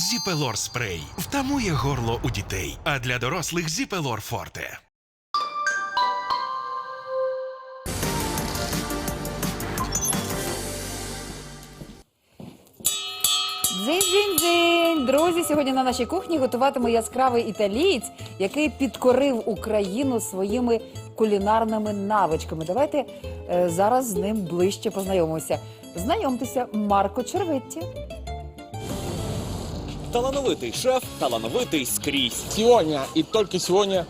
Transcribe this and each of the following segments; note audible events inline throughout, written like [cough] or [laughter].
Зіпелор спрей втамує горло у дітей, а для дорослих Зіпелор Форте. Дзинь-дзинь-дзинь! Друзі, сьогодні на нашій кухні готуватиме яскравий італієць, який підкорив Україну своїми кулінарними навичками. Давайте е, зараз з ним ближче познайомимося. Знайомтеся, Марко Черветті. Талановитий шеф, талановитий скрізь. Сегодня и только сегодня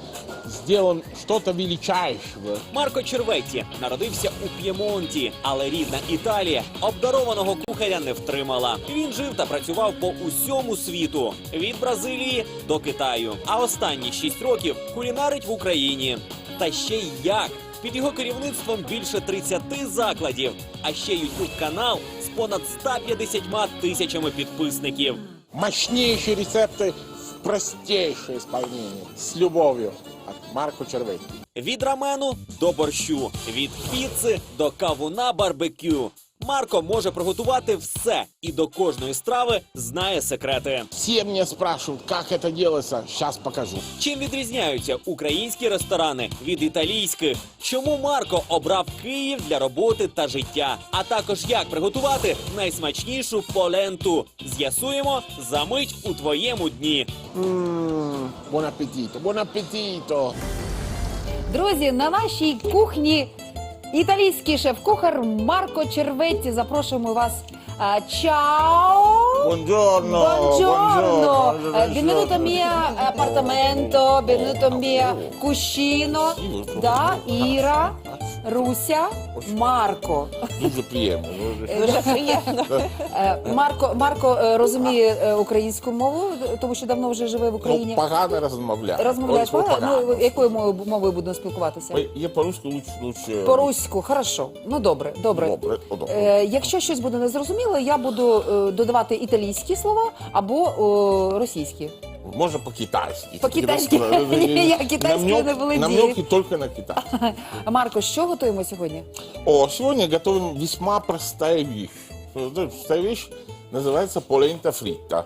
сделан что-то величайшего. Марко Черветті народився у П'ємонті, але рідна Італія обдарованого кухаря не втримала. Він жив та працював по усьому світу від Бразилії до Китаю. А останні шість років кулінарить в Україні. Та ще й як. Під його керівництвом більше 30 закладів, а ще ютуб канал з понад 150 тисячами підписників. Мощнейшие рецепты в простейшее исполнение. С любовью от Марко Червей. Від рамену до борщу, від піци до кавуна барбекю. Марко може приготувати все і до кожної страви знає секрети. Все меня спрашивают, как это делается. Сейчас покажу. Чим відрізняються українські ресторани від італійських? Чому Марко обрав Київ для роботи та життя? А також як приготувати найсмачнішу поленту? З'ясуємо за мить у твоєму дні. Ммм, buon appetito, buon appetito. Друзі, на нашій кухні італійський шеф-кухар Марко Черветті. Запрошуємо вас. А, Чао! Buongiorno. Buongiorno, buongiorno. Eh, benvenuto al mio appartamento, benvenuto al mio cuscino. Да, Іра, Руся, Марко. Дуже приємно. дуже. Дуже приємно. [laughs] Е, Марко, Марко е, розуміє е, українську мову, тому що давно вже живе в Ну, Україні. погано розмовляю. Розмовляєш погано? Ну, якою мовою мовою будемо спілкуватися? Ой, Я по-русски лучше, лучше. По-руську, хорошо. Ну добре, добре. Добре, добре. Е, якщо щось буде незрозуміло, я буду е, додавати італійські слова або е, російські. Можно по-китайски. По-китайски. Ні, я китайською Намек- не володію. Намеки только на Китай. Марко, що готуємо сьогодні? О, сегодня готовим весьма простая вещь. Э, Простая вещь называется полента фрита.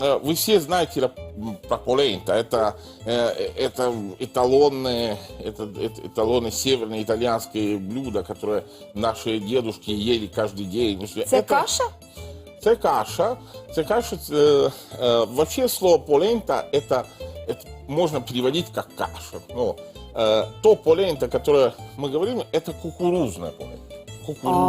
Э, Вы все знаете ра- м, про полента. Это, э, это эталонные, это, это эталонные северные итальянские блюда, которые наши дедушки ели каждый день. Це Это- каша? Це каша. Це каша. э, э, вообще слово полента это, это можно переводить как каша. Ну, э, то полента, которое мы говорим, это кукурузная полента. Кукурузная.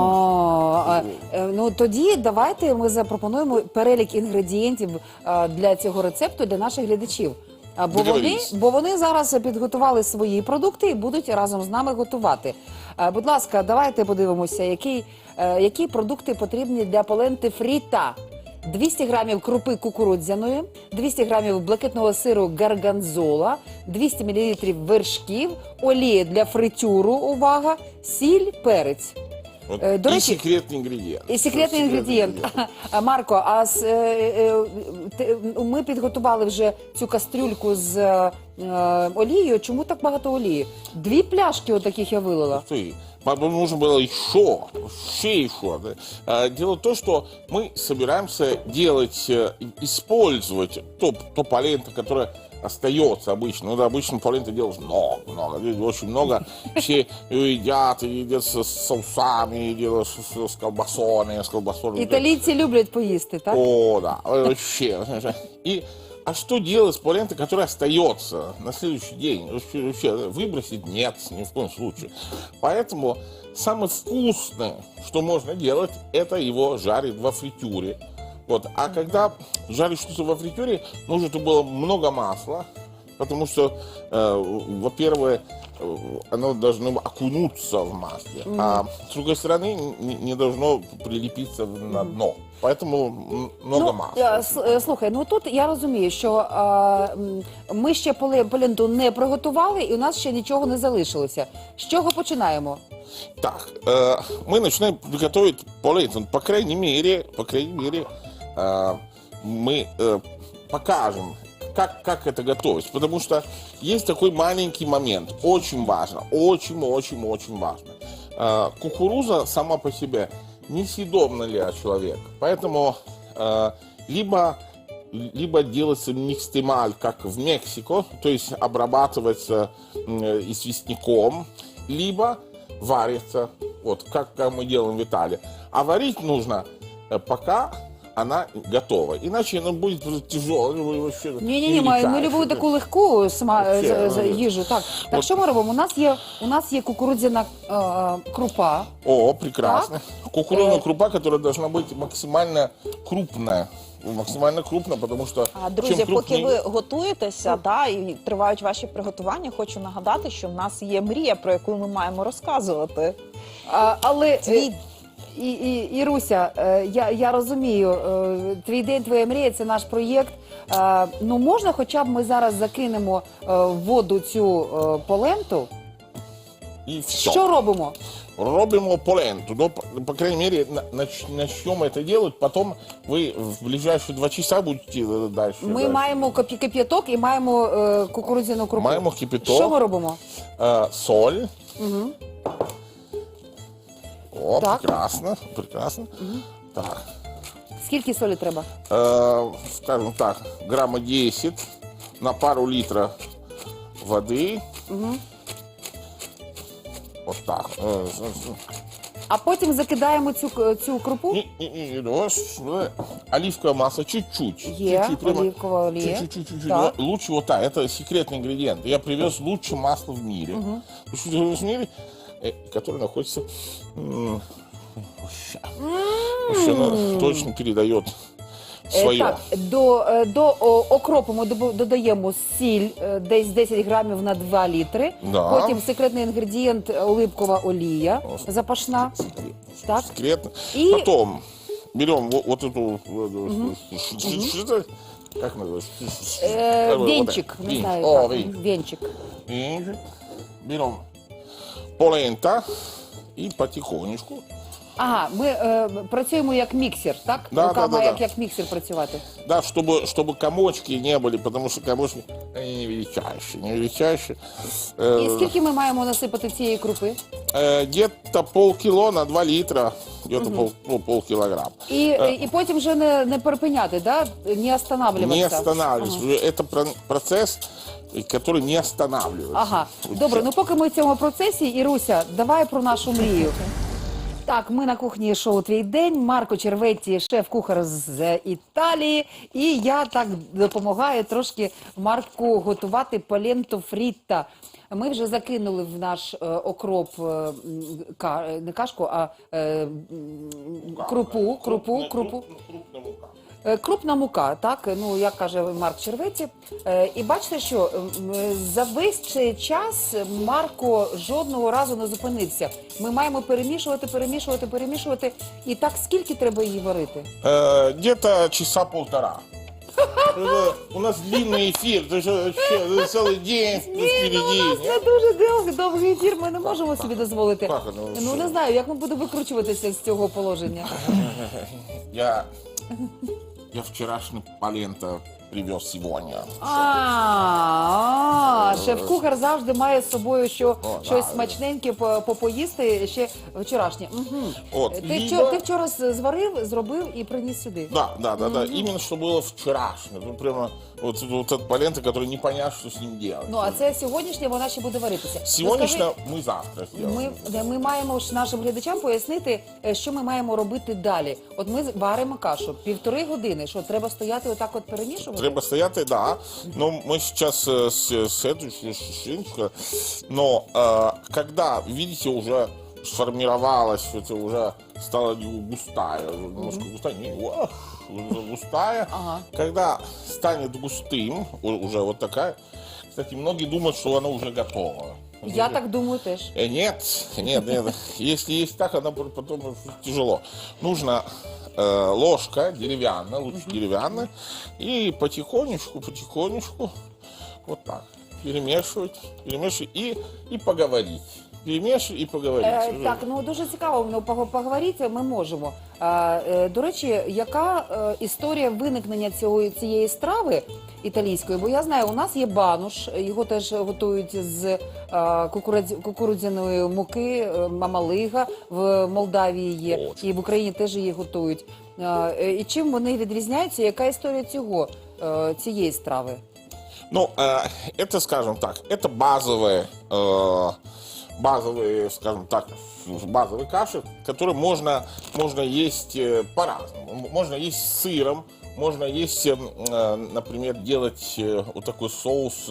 А, е, ну тоді давайте ми запропонуємо перелік інгредієнтів е, для цього рецепту для наших глядачів. А, Бо вони, Договорились. бо вони зараз підготували свої продукти і будуть разом з нами готувати. Е, Будь ласка, давайте подивимося, які, е, які продукти потрібні для поленти фріта. 200 грамів крупи кукурудзяної, 200 грамів блакитного сиру гарганзола, 200 мл вершків, олія для фритюру, увага, сіль, перець. Вот. э, до И речі- секретный ингредиент. І секретний Секретный інгредієнт. [laughs] А, Марко, а з, е, е, те- ми підготували вже цю кастрюльку з е, е, олією. Чому так багато олії? Дві пляшки отаких я вилила. Ух ты. Нам нужно было еще, еще, еще. да. А, Дело в том, что мы собираемся делать, э, использовать то, то полента, которое остается обычно. Ну, да, обычно полента делаешь много, много, очень много. Все ее едят, и едят с, с соусами, едят с, с, с колбасоны, с колбасой. Італійці люблять поїсти, так? О, да, вообще. И а что делать с полентой, которая остается на следующий день? Вообще, вообще, выбросить нет, ни в коем случае. Поэтому самое вкусное, что можно делать, это его жарить во фритюре. Вот. А когда жаришь что-то во фритюре, нужно, чтобы было много масла, потому что, э, во-первых, э, оно должно окунуться в масле, а с другой стороны не, должно прилепиться на дно. Поэтому м, много Ну, масла. е, с- е, слухай, ну тут я розумію, що е, м, ми ще поле- поленту не приготували, і у нас ще нічого не залишилося. З чого починаємо? Так, э, мы начинаем готовить полento. По крайней мере, по крайней мере, э, мы э, покажем, как, как это готовить. Потому что есть такой маленький момент, очень важно, очень-очень-очень важно. Э, кукуруза сама по себе несъедобна для человека. Поэтому э, либо либо делается микстемаль, как в Мексико, то есть обрабатывается э, известняком, либо варится, вот как, как мы делаем в Италии. А варить нужно э, пока она готова, иначе она будет тяжелой. вы вообще Ні, ні, не ні, ми, ми величаешь. любимо таку легку сма... Вообще, з- з- ну, їжу. Так, так от- що ми робимо? У нас є у нас є кукурудзяна е, крупа. О, прекрасно. Кукурузная Э. крупа, которая должна быть максимально крупная. Максимально крупная, потому что А друзі, чем поки крупнее- ви готуєтеся, да, і тривають ваші приготування, хочу нагадати, що в нас є мрія, про яку ми маємо розказувати. А, але е, Твій і, і, Іруся, е, я, я розумію, е, твій день, твоя мрія це наш проєкт. Е, ну можна, хоча б ми зараз закинемо е, в воду цю е, поленту. И все. Що робимо? Робимо поленту. Ну, по, по крайней мере, на- нач- начнем это делать. Потом вы в ближайшие два часа будете э, дальше. Ми дальше. маємо копі- кип'яток і маємо е, кукурудзяну крупу. Маємо кипяток. Що ми робимо? Э, соль. Угу. О, Так. прекрасно, прекрасно. Так. Скільки солі треба? Э, скажем так, грамма 10 на пару литра воды. Угу. Вот так. Э, с- с- А потім закидаємо цю, к- цю крупу. И, и, и, рос- э, оливковое масло чуть-чуть. Е, Чуть-чуть, прямо оливковая олея. Чуть-чуть, чуть-чуть. Так. Но Лучше вот так. Это секретный ингредиент. Я привез лучшее масло в мире. Лучшее в мире, э, которое находится... м, вообще. Вообще оно точно передает Е, свое. Так, до, е, до о, окропу ми добу- додаємо сіль е, десь 10 грамів на 2 літри. Да. Потім секретний інгредієнт е, оливкова олія запашна. Секретно. Так. Секретно. И- Потом берем вот, вот эту... э, ш- ш- что это? Как называется? Е, Какой вот венчик, это? не Венчик. знаю, О, як. венчик. Венчик. Венчик. Берем полента и потихонечку. Ага, ми е, працюємо як міксер, так? Да, Рука да, да, має да. як, як міксер працювати. Да, чтобы, чтобы комочки не были, потому что комочки, они не величайшие, не величайшие. Э, І скільки ми маємо насипати цієї крупи? э, где-то полкило на 2 литра, где-то пол, ну, полкилограмм. І, і потім вже не, не перепиняти, да? не останавливатися. Не останавливаться. Это про- процесс, э, который не останавливается. Ага, Вот добре. всё. Ну поки ми в цьому процесі, Іруся, давай про нашу мрію. Так, ми на кухні шоу Твій день. Марко Черветті, шеф-кухар з Італії. І я так допомагаю трошки Марку готувати паленто фрітта. Ми вже закинули в наш е, окроп е, ка, е, не кашку, а е, м, крупу, крупу, крупу. Крупная мука. Е, Крупна мука, так ну як каже Марк Червеці. Е, І бачите, що м, е, за весь цей час Марко жодного разу не зупинився. Ми маємо перемішувати, перемішувати, перемішувати. І так скільки треба її варити? Э, где-то часа полтора. Это У нас длинный эфир, то есть вообще целый день впереди. У нас не дуже дов- довгий ефір. Ми не можемо собі дозволити. Как оно Ну вообще? не знаю, як ми будемо викручуватися з цього положення. Я, я вчерашний палента привез сегодня. А, шеф-кухар завжди має з собою що, О, щось да. смачненьке по- попоїсти ще вчорашнє. Мгм. От, Ти, либо- вчора, ти вчора з- зварив, зробив і приніс сюди. Да, да, да, да. Именно что было вчерашнее. Ну, прямо вот, вот этот полента, который не понятно, что с ним делать. Ну а це сьогоднішнє, вона ще буде варитися. Ну, Сегодняшнее скажи, мы завтра сделаем. Ми, де ми маємо ж нашим глядачам пояснити, е, що ми маємо робити далі. От ми з- варимо кашу півтори години. Що треба стояти отак, от перемішувати? Треба стоять, да. Но мы сейчас э, с, с этой шиночкой. Но э, когда, видите, уже сформировалась, это уже стала густая, немножко густая, не, ох, уже густая. Ага. Когда станет густым, уже вот такая, кстати, многие думают, что она уже готова. Я так думаю теж. Э, Нет, нет, нет. Если есть так, она пр- потом тяжело. Нужно э, ложка деревянная, лучше деревянная, и потихонечку, потихонечку, вот так, перемешивать, перемешивать и, и поговорить. Перемешивать и поговорить. Е, так, ну дуже цікаво. Ну пог- поговорити ми можемо. Е, е, до речі, яка е, історія виникнення цього цієї страви італійської? Бо я знаю, у нас є бануш, його теж готують з е, кукурудз- кукурудзяної муки, е, мамалига в Молдавії є, Очень. і в Україні теж її готують. Е, е, і чим вони відрізняються? Яка історія цього? е, цієї страви? Ну, э, это, скажем так, это базовые, э, базовые, скажем так, базовые каши, которые можно, можно есть э, по-разному. М- Можно есть с сыром, можно есть, э, э, например, делать э, вот такой соус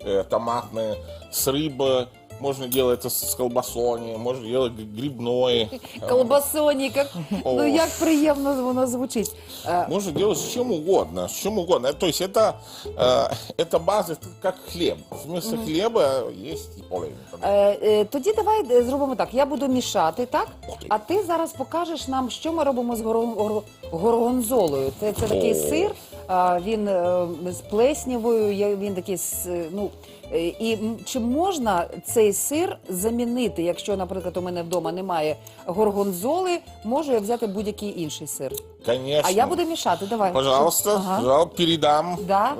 э, томатный с рыбой, можно делать это с колбасони, можно делать грибной. [laughs] Колбасоні, як, ну О. як приємно воно звучить. Е, Можно делать с чем угодно, с чем угодно. То есть это, э, это база, это как хлеб. Вместо хлеба есть и половинка. Е, е, тоді давай е, зробимо так. Я буду мішати, так? А ти зараз покажеш нам, що ми робимо з горон- гор- горгонзолою. Це, це такий О. сир, а, він е, з плеснявою, є- він такий з, е, ну. е, І м, чи можна цей сир замінити, якщо, наприклад, у мене вдома немає горгонзоли, можу я взяти будь-який інший сир. Конечно. А я буду мішати. Давай. Пожалуйста, Ага. пожалуйста, передам. Да?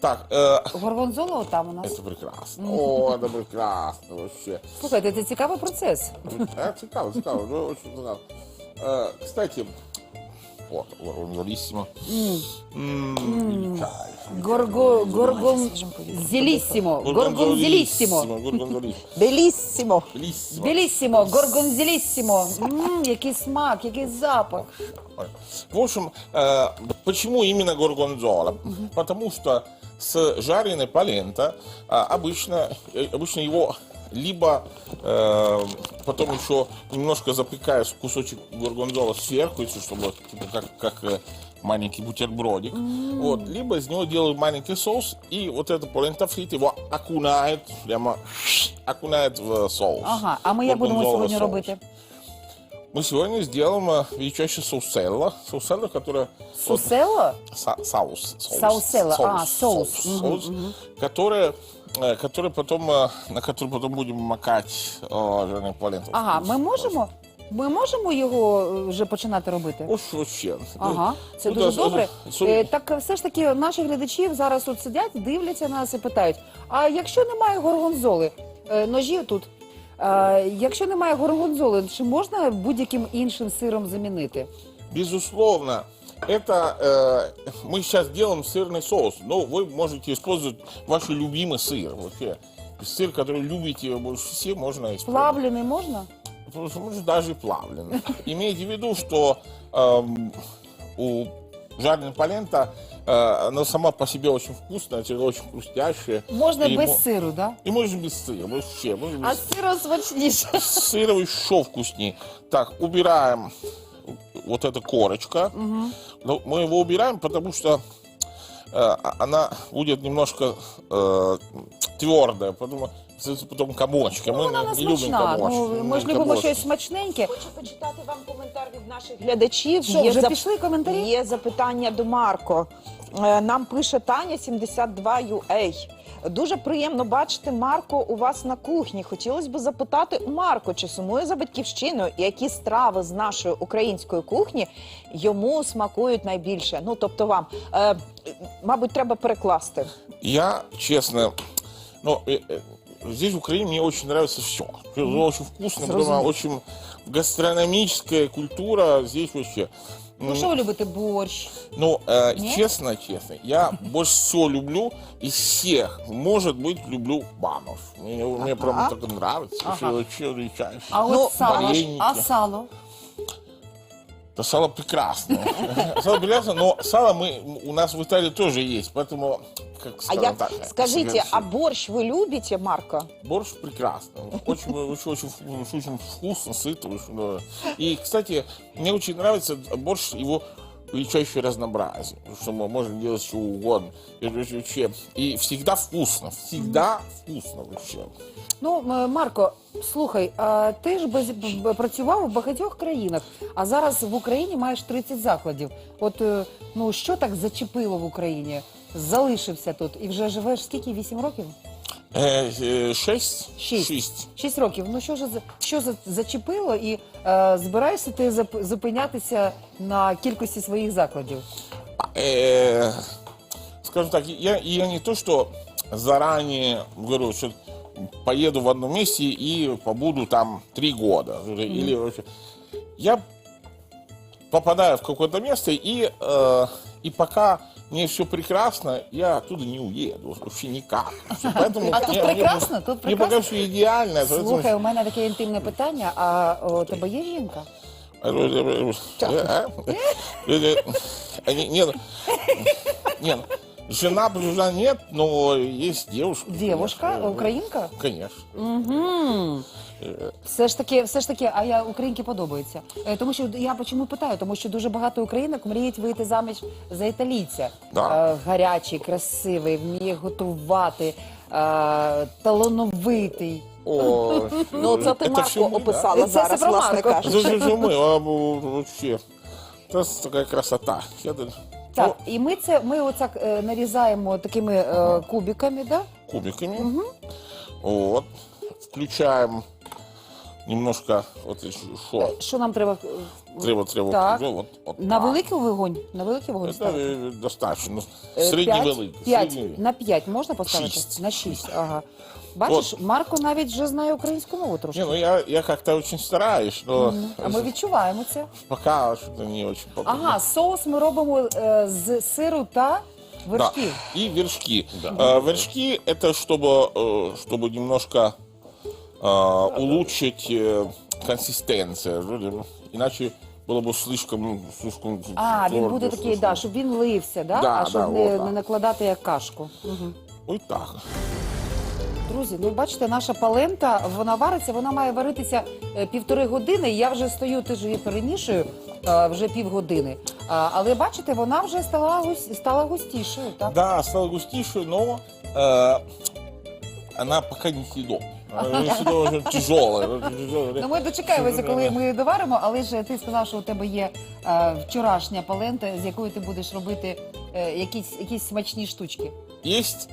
Так, э, Горгонзола там у нас. это прекрасно. О, это прекрасно вообще. Слухайте, це цікавий процес. А, цікаво, цікаво, ну, очень цікаво. Э, Кстати, вот, лоронзолиссимо. Горго, горгонзеліссимо. Горгонзеліссимо. Горгонзолиссимо. Беліссімо. Белиссимо. Беліссимо, горгонзеліссимо. Мм, який смак, який запах. В общем, э, почему именно горгонзола? Потому что с жареной полента а, обычно, э, обычно его либо э, потом еще немножко запекаешь кусочек горгонзола сверху, если чтобы типа как, как э, маленький бутербродик. Mm. Вот, либо из него делают маленький соус, и вот эта полента фрит его окунает, прямо окунает в соус. Ага, а мы я будемо сьогодні соус. робити? Мы сегодня сделаем э, величайший сауселла. Сауселла, которая... Сауселла? Са- соус. Соус. Сауселла, а, соус. Соус, соус, соус, соус, соус, соус, соус, который потом, э, на который потом будем макать э, жареную поленту. Ага, ми можемо? Ми можемо його е, вже починати робити? Уж вообще. Ага, це Ну, дуже да, добре. со- Е, Так все ж таки наші глядачі зараз тут сидять, дивляться на нас і питають: а якщо немає горгонзоли, е, ножі тут. е, Якщо немає горгонзоли, чи можна будь-яким іншим сиром замінити? Безусловно, это э, мы сейчас делаем сырный соус, но вы можете использовать ваш любимый сыр вообще. Сыр, который любите больше всего, можно использовать. Плавлений можна? Может, даже плавленый. [laughs] Имейте в виду, что эм, у жареной полента э, она сама по себе очень вкусная, очень хрустящая. Можна И без мо- сиру, да? И можно без сыра, вообще. можно без А з сиром смачніше. С сыром еще вкуснее. Так, убираем вот эта корочка. Но мы его убираем, потому что э, она будет немножко э, твердая, потом, потом комочка. мы Вона не не любим смачна. комочки. Ну, ми ж любимо комочки. щось смачненьке. Хочу почитати вам коментар від наших глядачів. Що, вже зап- пішли коментарі? Є запитання до Марко. Е, Нам пише Таня 72 UA. Дуже приємно бачити Марко у вас на кухні. Хотілося б запитати у Марко, чи сумує за батьківщиною, і які страви з нашої української кухні йому смакують найбільше. Ну тобто вам, е, мабуть, треба перекласти. Я, честно, ну, э, э, здесь в Украине мне очень нравится все. Очень вкусно, прямо очень гастрономическая культура здесь вообще. Ну що ви любите? Борщ? Ну, э, Нет? честно, честно, я [laughs] больше всего люблю из всех, может быть, люблю банов. Мне, мне прям так нравится. Ага. Вообще величайше. А Ну, от сало? вареники. А сало? Да сало прекрасное. [laughs] Сало прекрасно, но сало мы, у нас в Италии тоже есть, поэтому, как А скажем я так, скажите, совершенно. а борщ вы любите, Марко? Борщ прекрасно. Очень, очень, очень, вку- очень вкусно, сыто. очень, да. И, кстати, мне очень нравится борщ, его величайшее разнообразие. Потому что мы можем делать что угодно. И всегда вкусно. Всегда вкусно вообще. Ну, Марко, слухай, а ти ж працював у багатьох країнах, а зараз в Україні маєш 30 закладів. От е, ну що так зачепило в Україні? Залишився тут і вже живеш скільки? 8 років? Э, э, Шесть? Шесть. Шесть. 6 років. Ну що ж за- що за зачепило, і е, збираєшся ти зап- зупинятися на кількості своїх закладів? Э, скажем так, я, я не то, что заранее говорю, что поеду в одном месте и побуду там три года. Или вообще. Я попадаю в какое-то место и, э, и пока мне все прекрасно, я оттуда не уеду, вообще никак. [laughs] Поэтому А тут мне- тут прекрасно, Мне пока все идеально. поэтому- Слухай, у мене таке інтимне питання. А у тебе є жінка? Нет, нет, жена, жена нет, но есть девушка. Дівушка, конечно. українка? Конечно. Угу. Все ж таки, все ж таки, а я українки подобаються. Е, Тому що я чому питаю? Тому що дуже багато українок мріють вийти заміж за італійця. Да. Е, Гарячий, красивий, вміє готувати, е, талановитий. Ну, О, це ти это Марко всё мы, да? описала Це зараз, все про власне Марко. Это кажучи. же же мы, а, бу- вообще. Это такая красота. Я даже- так, і ми це ми оцак е, нарізаємо такими е, кубиками, да? кубиками. Вот. Включаем немножко вот еще шо. Що нам треба? е, Треба, треба. Так. Вот, вот На так. великий вогонь? На великий вогонь Это ставити? э, достаточно. Е, Средний п'ять? великий. П'ять. средний. На 5 можна поставити? Шість. На 6, ага. Бачиш, Марко навіть вже знає українську мову трошки. Не, ну я, я как-то очень стараюсь, но А ми відчуваємо це. пока что-то не очень получилось. Ага, соус ми робимо е, з сиру та Да. вершків. И вершки. Э, вершки это чтобы, э, чтобы немножко э, улучшить э, консистенцию. Ну, Иначе было бы слишком, слишком А, він твердо, буде такий, слишком- да, щоб він лився, да? Да, а щоб да, не, от так. не накладати як кашку. Угу. Ой, так. Друзі, ну бачите, наша палента, вона вариться, вона має варитися е, півтори години. Я вже стою, ти ж її перемішую е, вже півгодини. А, але бачите, вона вже стала, гус- стала густішою, так? Да, стала густейшей, но э, она пока не съедобна. Она не съедобна, тяжелая. Ну, ми дочекаємося, коли ми доваримо, але ж ти сказав, що у тебе є е, вчорашня палента, з якою ти будеш робити е, якісь, якісь смачні штучки. Есть.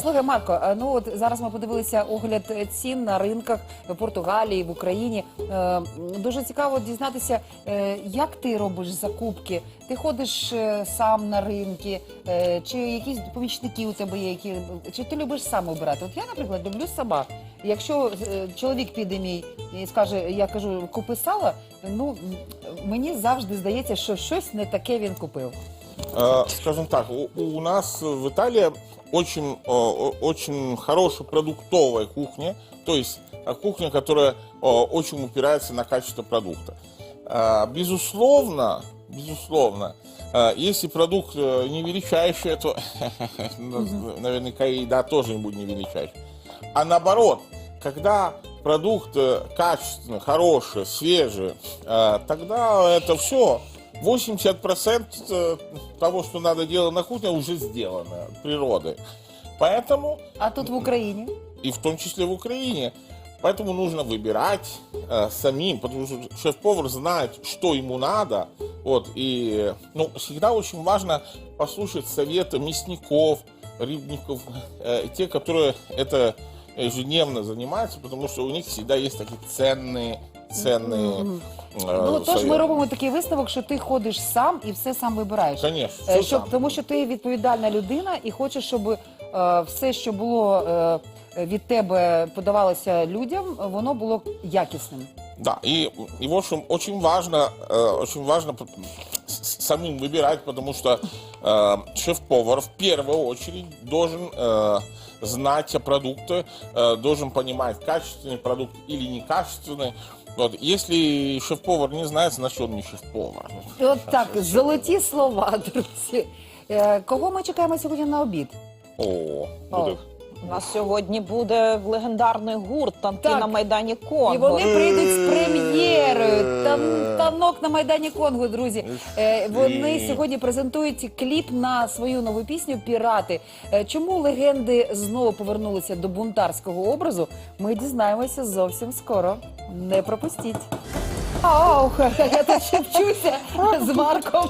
Слухай, Марко, а ну от зараз ми подивилися огляд е, цін на ринках в Португалії, в Україні. Е, Дуже цікаво дізнатися, е, як ти робиш закупки. Ти ходиш е, сам на ринки, е, чи якісь помічники у тебе є, які чи ти любиш сам обирати? От я, наприклад, люблю сама. Якщо е, чоловік піде мій і скаже, я кажу, купи сало, ну мені завжди здається, що щось не таке він купив. Э, Скажем так, у, у нас в Италии очень, э, очень хорошая продуктовая кухня, то есть э, кухня, которая очень упирается на качество продукта. Безусловно, безусловно, если продукт не величайший, то [laughs] наверняка и еда тоже не будет не величайшей. А наоборот, когда продукт качественный, хороший, свежий, тогда это все 80% э, того, что надо делать на кухне, уже сделано природой. Поэтому, А тут в Україні и в том числе в Украине, поэтому нужно выбирать э, самим, потому что шеф-повар знает, что ему надо. Вот, и ну, всегда очень важно послушать советы мясников, рыбников, э, те, которые это ежедневно занимаются, потому что у них всегда есть такие ценные, ценные э, Ну тож ми советы. робимо такий висновок, що ти ходиш сам і все сам вибираєш. Конечно, Е, все щоб, сам. тому що ти відповідальна людина і хочеш, щоб е, все, що було е, від тебе подавалося людям, воно було якісним. Да, и, и в общем, очень важно, э, очень важно п- с- с- самим выбирать, потому что э, шеф-повар в первую очередь должен э, знать о продукте, э, должен понимать, качественный продукт или некачественный. Вот, если шеф-повар не знает, значит он не шеф-повар. І от так, золоті слова, друзі. Е, Кого ми чекаємо сьогодні на обід? О, О, У нас сьогодні буде легендарний гурт танки Так. на Майдані Конго. І вони прийдуть з прем'єрою. Тан- танок на Майдані Конго, друзі. Е, Вони сьогодні презентують кліп на свою нову пісню Пірати. Е, Чому легенди знову повернулися до бунтарського образу? Ми дізнаємося зовсім скоро. Не пропустіть. Ау, [laughs] я тут шепчуся з Марком.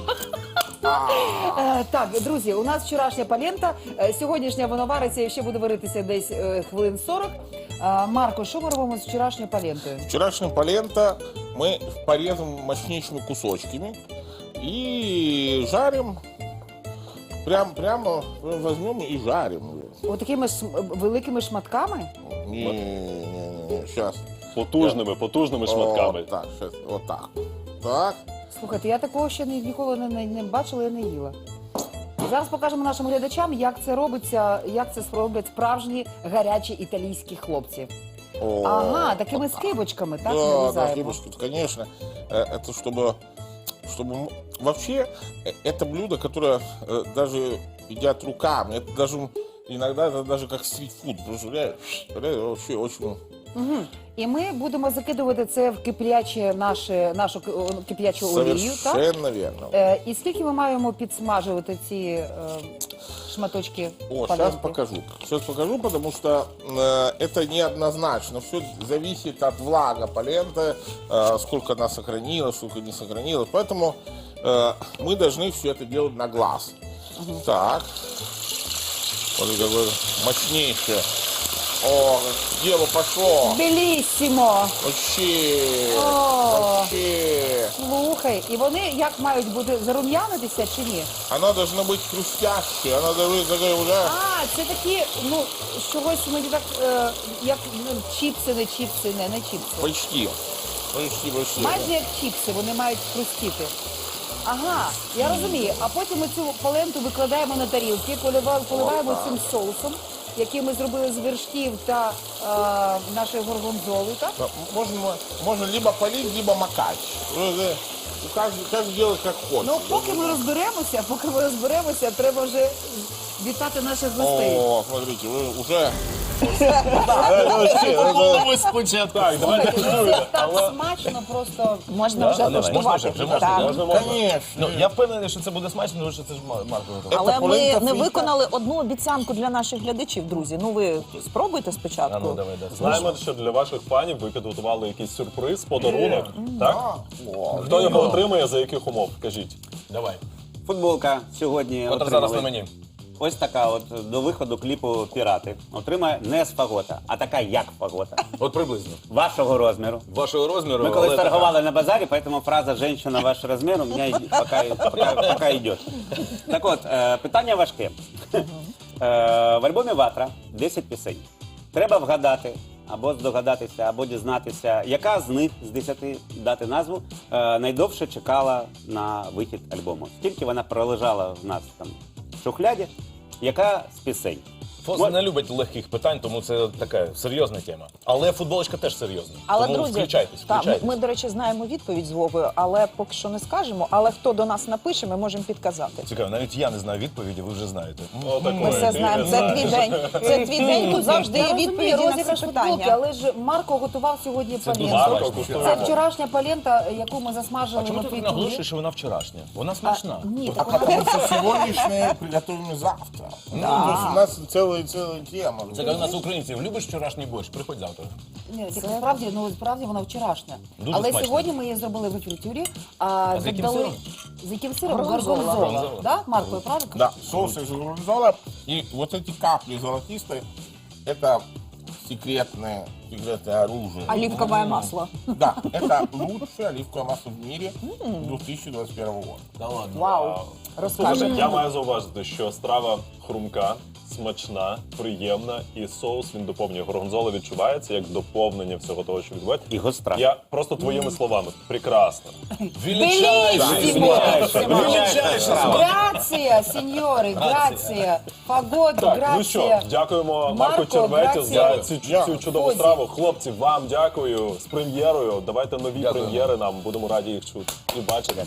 Е, Так, друзі, у нас вчорашня палента. Е, Сьогоднішня вона вариться і ще буде варитися десь е, хвилин 40. Е, Марко, що ми робимо з вчорашньою палентою? Вчерашняя полента мы порезаем мощнейшими кусочками и жарим. Прям, прямо возьмем и жарим. ее. Отакими ж великими шматками? Не-не-не, сейчас. Потужними, потужними шматками. так, сейчас, вот так. Так. Слухайте, я такого ще ні- ніколи не, не, не бачила і не їла. Зараз покажемо нашим глядачам, як це робиться, як це роблять справжні гарячі італійські хлопці. О, Ага, такими скибочками, так Да, да, нарізаємо. хлебушки, конечно. Э, Это чтобы, чтобы м- вообще э, это блюдо, которое э, даже едят руками. Это даже иногда это даже как стритфуд. Представляешь? Это вообще очень. Мгм. І ми будемо закидувати це в кипляче наше, нашу ки- о, киплячу олію, так? Совершенно верно. Е, і скільки ми маємо підсмажувати ці е, шматочки О, сейчас паленти? покажу. Сейчас покажу, потому что э, это неоднозначно. Все зависит от влага полента, э, сколько она сохранилась, сколько не сохранилась. Поэтому э, мы должны все это делать на глаз. Так. Вот какое мощнейшее. О, дело пошло. Беліссімо! Вообще. О. Вообще. Слухай, і вони як мають бути зарум'янитися чи ні? Оно должно быть хрустящее. Оно должно быть такое. А, це такі, ну, чогось мені так, е, як ну, чіпси, не чіпси, не, не чіпси. Почти. Почти, почти. Майже як чіпси, вони мають хрустіти. Ага, я розумію. А потім ми цю паленту викладаємо на тарілки, поливаємо, поливаємо цим соусом, який ми зробили з вершків та е, нашої горгонзоли, так? Да, Можно, можно либо полить, либо макать. Ну, это Каждый, каждый делает как хочет. Ну, поки ми розберемося, поки ми розберемося, треба вже вітати наших гостей. О, смотрите, вы уже... Голови спочатку. Так, давайте ну це так смачно, просто Можна вже вже, вже можна, Так. Ну, я впевнений, що це буде смачно, тому що це ж Мар- Марко готував. Але ми не виконали одну обіцянку для наших глядачів, друзі. Ну ви спробуйте А ну, спочатку. давай, да. Знаємо, що для ваших фанів ви підготували якийсь сюрприз, подарунок. Так? Хто його отримає, за яких умов? Кажіть. Давай. Футболка сьогодні От зараз отримали. на мені. Ось така от до виходу кліпу Пірати отримає не з фагота, а така як фагота. От приблизно. Вашого розміру. Вашого розміру. Ми колись але така. на базарі, поэтому фраза «женщина ваш размер» у пока, пока, пока идет. Так от, е, питання важке. Е, В альбомі «Ватра» 10 пісень. Треба вгадати, або здогадатися, або дізнатися, яка з них з 10 дати назву е, найдовше чекала на вихід альбому. Скільки вона пролежала в нас там шухляді, яка з пісень? Фос не любить легких питань, тому це така серйозна тема. Але футболочка теж серйозна. Але тому друзі, включайтесь, та, ми, включайтесь. ми, до речі, знаємо відповідь з Вовою, але поки що не скажемо. Але хто до нас напише, ми можемо підказати. Цікаво, навіть я не знаю відповіді, ви вже знаєте. Ми все знаємо. Це твій день. Це твій день. Тут завжди є відповіді на розіграш всі футболки, питання. але ж Марко готував сьогодні дуже паленту. Це вчорашня палента, яку ми А засмажили чому на ти наголошуєш, що вона вчорашня? Вона смачна. Ні, так вона Потому что сегодняшнее приготовим завтра. Ну, то есть у нас целая, целая тема. Це як у нас українців. Любиш вчорашній борщ? Приходь завтра. Ні, так справді, ну справді вона вчорашня. Дуже Але смачно. сьогодні ми її зробили в фритюрі. А, з яким додали- сиром? З яким сиром? Горгонзола. Горгонзола. Горгонзола. Да, Марко, я правильно кажу? Да, соус из горгонзола. И вот эти капли золотистые, это секретное, секретное оружие. Оливковое масло. Да, это лучшее оливковое масло в мире 2021 года. Да ладно. Вау. Слухайте, Розкажемо. я маю зауважити, що страва хрумка, смачна, приємна, і соус він доповнює. Горгонзола відчувається як доповнення всього того, що відбувається. І гостра. Я просто твоїми словами. Прекрасно. Беліссимо! Грація, сеньори, грація. Фагот, Так, ну що, грація. дякуємо Марку Марко, Черветі за грація. цю, цю чудову страву. Хлопці, вам дякую з прем'єрою. Давайте нові прем'єри нам. Будемо раді їх чути і бачити.